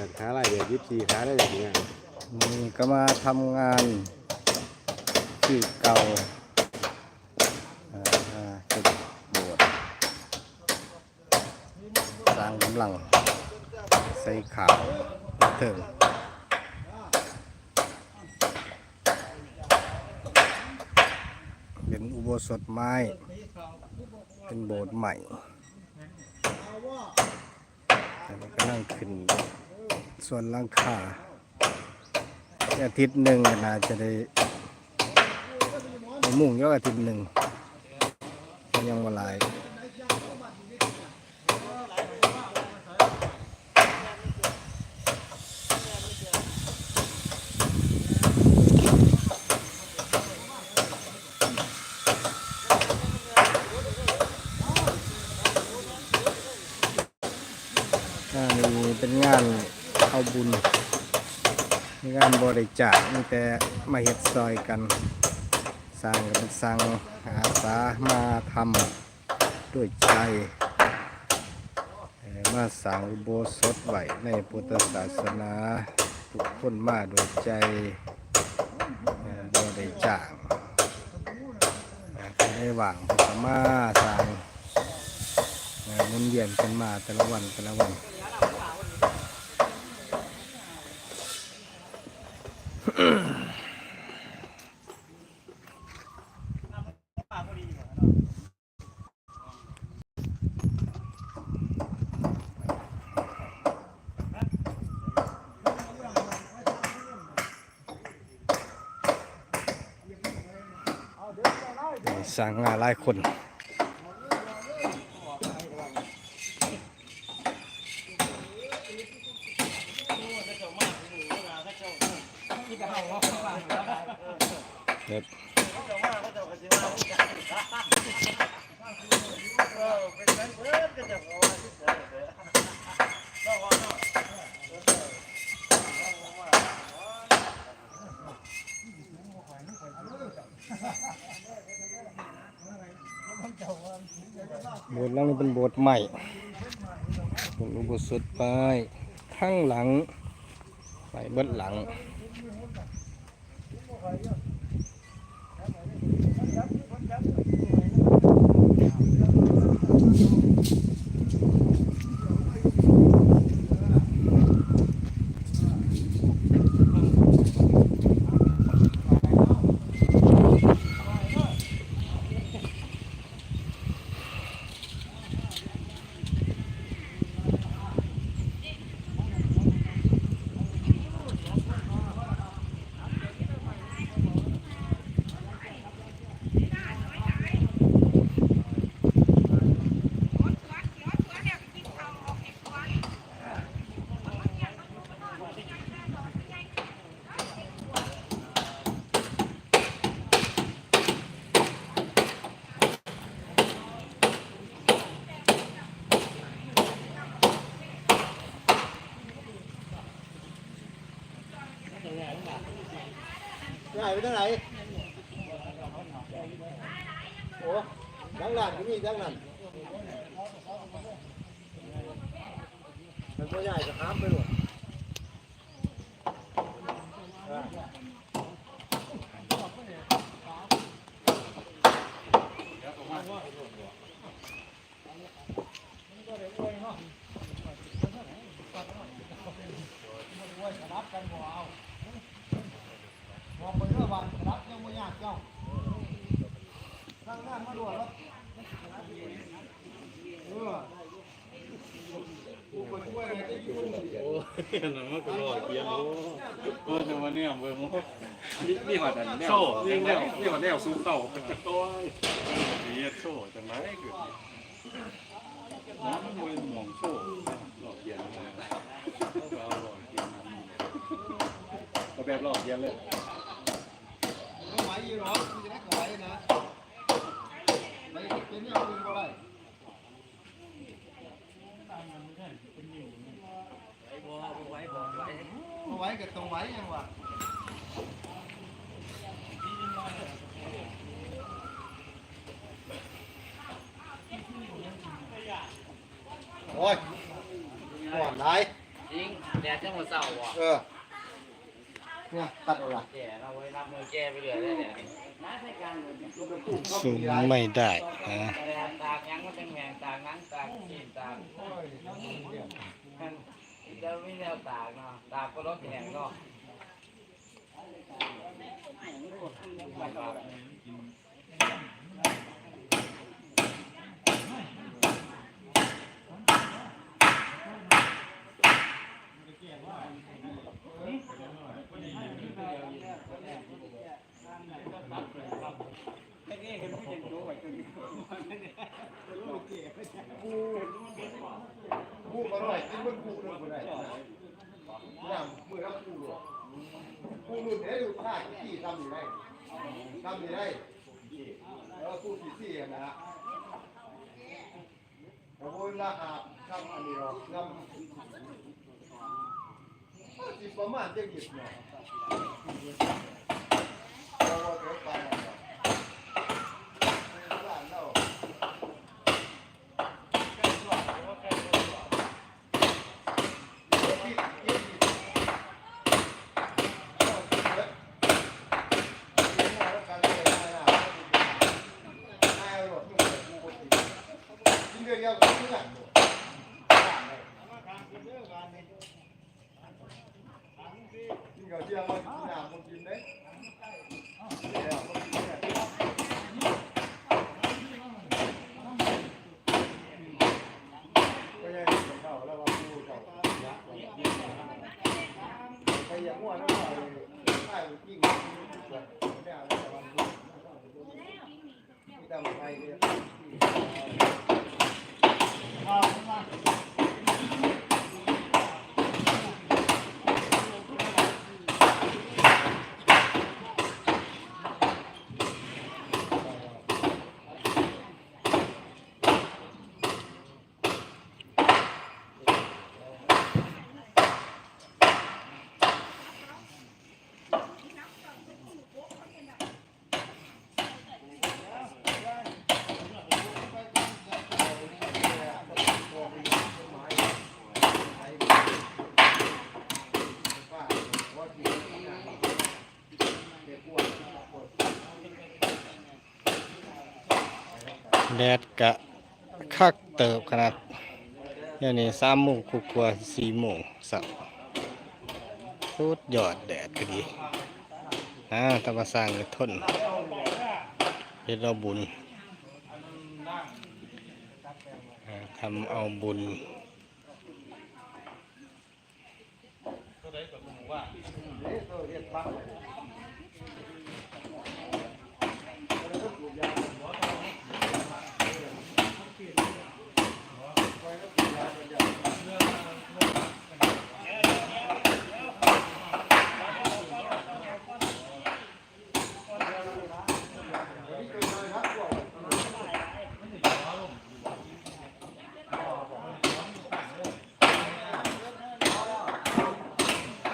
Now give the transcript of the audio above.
ปิดขาไล่เดือดยี่สิบสี่ขาได้แบบนี้นี่ก็มาทำงานที่เก่าอ่าอ่าจุดโบสถ์สร้างกำลัง ใส่ขาวเถิงเป็นอุโบสถไม้ เป็นโบสถ์ใหม่แต่มันก็นั่งขึ้น ส่วนลังคาอาทิตย์หนึ่งน่าจะได้ได้มุ่งยอดอาทิตย์หนึ่งยังมาหลายงานนี้เป็นงาน เอาบุญมีงานบริจาคมีแต่มาเฮ็ดซอยกัน สร้างกันสร้างอาสามาทำด้วยใจมาสร้างอุโบสถไว้ในพุทธศาสนาทุกคนมาด้วยใจบริจาคใครได้หวังก็มาสร้างมุนเวียนกันมาแต่ละวันแต่ละวัน สร้างงานหลายคน เด็ดโบสถ์หลังนี้เป็นโบสถ์ใหม่เป็นอุโบสถไปข้างหลัง ไปเบิดหลัง ใหญ่ไปทางไหนโอ้ดังหลังก็มี โอ้ยนั่นมันก็รอดเกียร์โอ้โอ้แต่วันนี้เบิ่งนี่นี่ว่าแต่แนวโซ่นี่แนวนี่ว่าแนวสู้เต่าโอ้ยนี่โซ่จังไรเกิดน้ำมันมวยมองโซ่หลอกเกียร์เลยเอาหลอกเกียร์เอาแบบหลอกเกียร์เลย ไม่ไหวอยู่หรอกคุณจะได้ไหวนะไม่เป็นเนี่ยคุณก็ได้ไหวกับตรงไหวยังวะโอ้ยก่อนไหนจริงแดดจังหวะเสาร์อะเออ เนี่ยตัดเอาละแก่เราไว้รับมือแก่ไปเรื่อยเลยเนี่ยสูงไม่ได้นะแดดตากยังมันเป็นแมงตากนั้นตากกินตากมันจะไม่แนวตากเนาะตากก็รถแข็งเนาะ กูมาหน่อยกินมันกูเลยกูได้เนี่ยมือรับกูหรอกกูรุ่นเดี๋ยวข้าที่ทำอยู่ได้ทำอยู่ได้แล้วกูสี่สี่นะฮะแล้วกูราคาทำอันนี้หรอกทำสิประมาณเจ็ดหยิบเนาะเราเดี๋ยวไปบ้านเรา ไป แดดกะคักเติบขนาดเนี่ยนี่สามโมงกว่าสี่โมงสักสุดยอดแดดก็ดีนะธรรมสร้างก็ทนเฮ็นเราบุญทำเอาบุญเ